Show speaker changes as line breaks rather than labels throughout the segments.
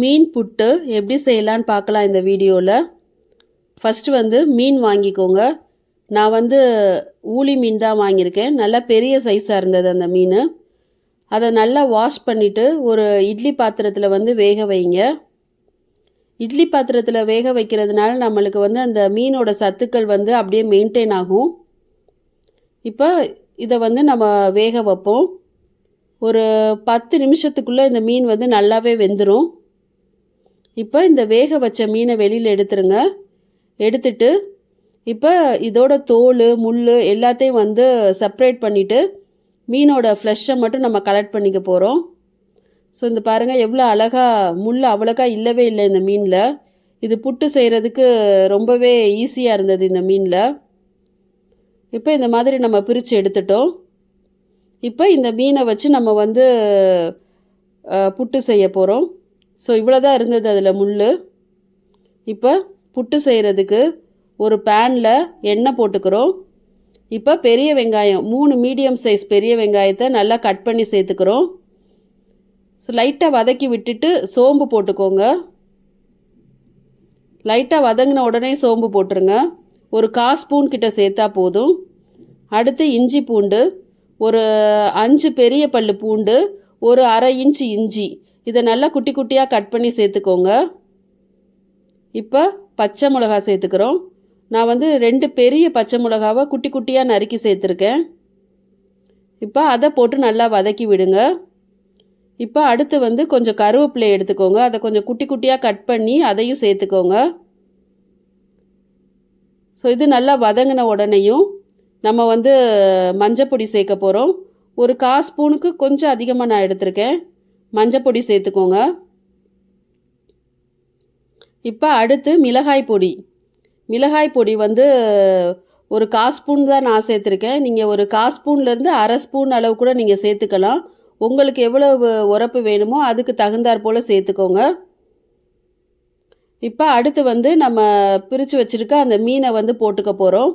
மீன் புட்டு எப்படி செய்யலான்னு பார்க்கலாம் இந்த வீடியோவில் ஃபஸ்ட்டு வந்து மீன் வாங்கிக்கோங்க. நான் வந்து ஊளி மீன் தான் வாங்கியிருக்கேன். நல்லா பெரிய சைஸாக இருந்தது அந்த மீன். அதை நல்லா வாஷ் பண்ணிவிட்டு ஒரு இட்லி பாத்திரத்தில் வந்து வேக வைங்க. இட்லி பாத்திரத்தில் வேக வைக்கிறதுனால நம்மளுக்கு வந்து அந்த மீனோட சத்துக்கள் வந்து அப்படியே மெயின்டைன் ஆகும். இப்போ இதை வந்து நம்ம வேக வைப்போம். ஒரு பத்து நிமிஷத்துக்குள்ளே இந்த மீன் வந்து நல்லாவே வெந்துடும் இப்போ இந்த வேக வச்ச மீனை வெளியில் எடுத்துருங்க. எடுத்துட்டு இப்போ இதோட தோல் முள் எல்லாத்தையும் வந்து செப்ரேட் பண்ணிவிட்டு மீனோட ஃப்ளஷை மட்டும் நம்ம கலெக்ட் பண்ணிக்க போகிறோம் ஸோ இந்த பாருங்கள் எவ்வளோ அழகாக முள் அவ்வளோக்கா இல்லவே இல்லை இந்த மீனில். இது புட்டு செய்கிறதுக்கு ரொம்பவே ஈஸியாக இருந்தது இந்த மீனில். இப்போ இந்த மாதிரி நம்ம பிரித்து எடுத்துட்டோம். இப்போ இந்த மீனை வச்சு நம்ம வந்து புட்டு செய்ய போகிறோம் ஸோ இவ்வளோ தான் இருந்தது அதில் முள் இப்போ புட்டு செய்கிறதுக்கு ஒரு பேனில் எண்ணெய் போட்டுக்கிறோம். இப்போ பெரிய வெங்காயம் மூணு மீடியம் சைஸ் பெரிய வெங்காயத்தை நல்லா கட் பண்ணி சேர்த்துக்கிறோம். ஸோ லைட்டாக வதக்கி விட்டுட்டு சோம்பு போட்டுக்கோங்க. லைட்டாக வதங்கின உடனே சோம்பு போட்டுருங்க. ஒரு கா ஸ்பூன் கிட்ட சேர்த்தா போதும். அடுத்து இஞ்சி பூண்டு ஒரு அஞ்சு பெரிய பல் பூண்டு ஒரு அரை இன்ச்சு இஞ்சி. இதை நல்லா குட்டி குட்டியாக கட் பண்ணி சேர்த்துக்கோங்க. இப்போ பச்சை மிளகா சேர்த்துக்கிறோம். நான் வந்து ரெண்டு பெரிய பச்சை மிளகாவை குட்டி குட்டியாக நறுக்கி சேர்த்துருக்கேன். இப்போ அதை போட்டு நல்லா வதக்கி விடுங்க. இப்போ அடுத்து வந்து கொஞ்சம் கருவேப்பிலை எடுத்துக்கோங்க. அதை கொஞ்சம் குட்டி குட்டியாக கட் பண்ணி அதையும் சேர்த்துக்கோங்க. ஸோ இது நல்லா வதங்கின உடனேயும் நம்ம வந்து மஞ்சப்பொடி சேர்க்க போகிறோம் ஒரு கால் ஸ்பூனுக்கு கொஞ்சம் அதிகமாக நான் எடுத்திருக்கேன். மஞ்சப்பொடி சேர்த்துக்கோங்க. இப்போ அடுத்து மிளகாய் பொடி. மிளகாய் பொடி வந்து ஒரு கால் ஸ்பூன் தான் நான் சேர்த்துருக்கேன். நீங்கள் ஒரு கால் ஸ்பூன்லேருந்து அரை ஸ்பூன் அளவு கூட நீங்கள் சேர்த்துக்கலாம். உங்களுக்கு எவ்வளவு உரப்பு வேணுமோ அதுக்கு தகுந்தாற் போல் சேர்த்துக்கோங்க. இப்போ அடுத்து வந்து நம்ம பிரித்து வச்சுருக்க அந்த மீனை வந்து போட்டுக்க போகிறோம்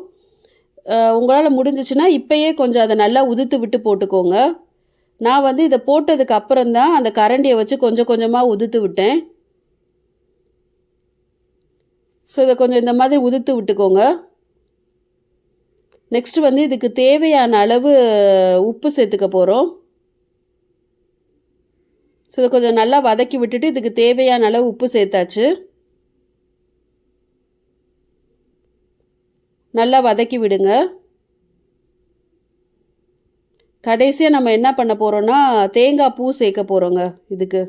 உங்களால் முடிஞ்சிச்சுன்னா இப்போயே கொஞ்சம் அதை நல்லா உதுத்து விட்டு போட்டுக்கோங்க. நான் வந்து இதை போட்டதுக்கு அப்புறம் தான் அந்த கரண்டியை வச்சு கொஞ்சம் கொஞ்சமாக உதுத்து விட்டேன். ஸோ இதை கொஞ்சம் இந்த மாதிரி உதுத்து விட்டுக்கோங்க. நெக்ஸ்ட் வந்து இதுக்கு தேவையான அளவு உப்பு சேர்த்துக்க போகிறோம் ஸோ இதை கொஞ்சம் நல்லா வதக்கி விட்டுட்டு இதுக்கு தேவையான அளவு உப்பு சேர்த்தாச்சு. நல்லா வதக்கி விடுங்க. கடைசியாக நம்ம என்ன பண்ண போகிறோன்னா தேங்காய் பூ சேர்க்க போகிறோங்க இதுக்கு.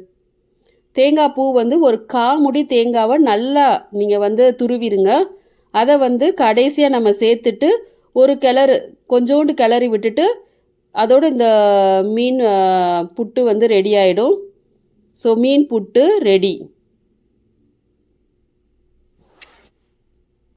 தேங்காய் பூ வந்து ஒரு காமுடி தேங்காவை நல்லா நீங்கள் வந்து துருவிருங்க. அதை வந்து கடைசியாக நம்ம சேர்த்துட்டு ஒரு கிளறு கொஞ்சோண்டு கிளறி விட்டுட்டு அதோட இந்த மீன் புட்டு வந்து ரெடி ஆகிடும் ஸோ மீன் புட்டு ரெடி.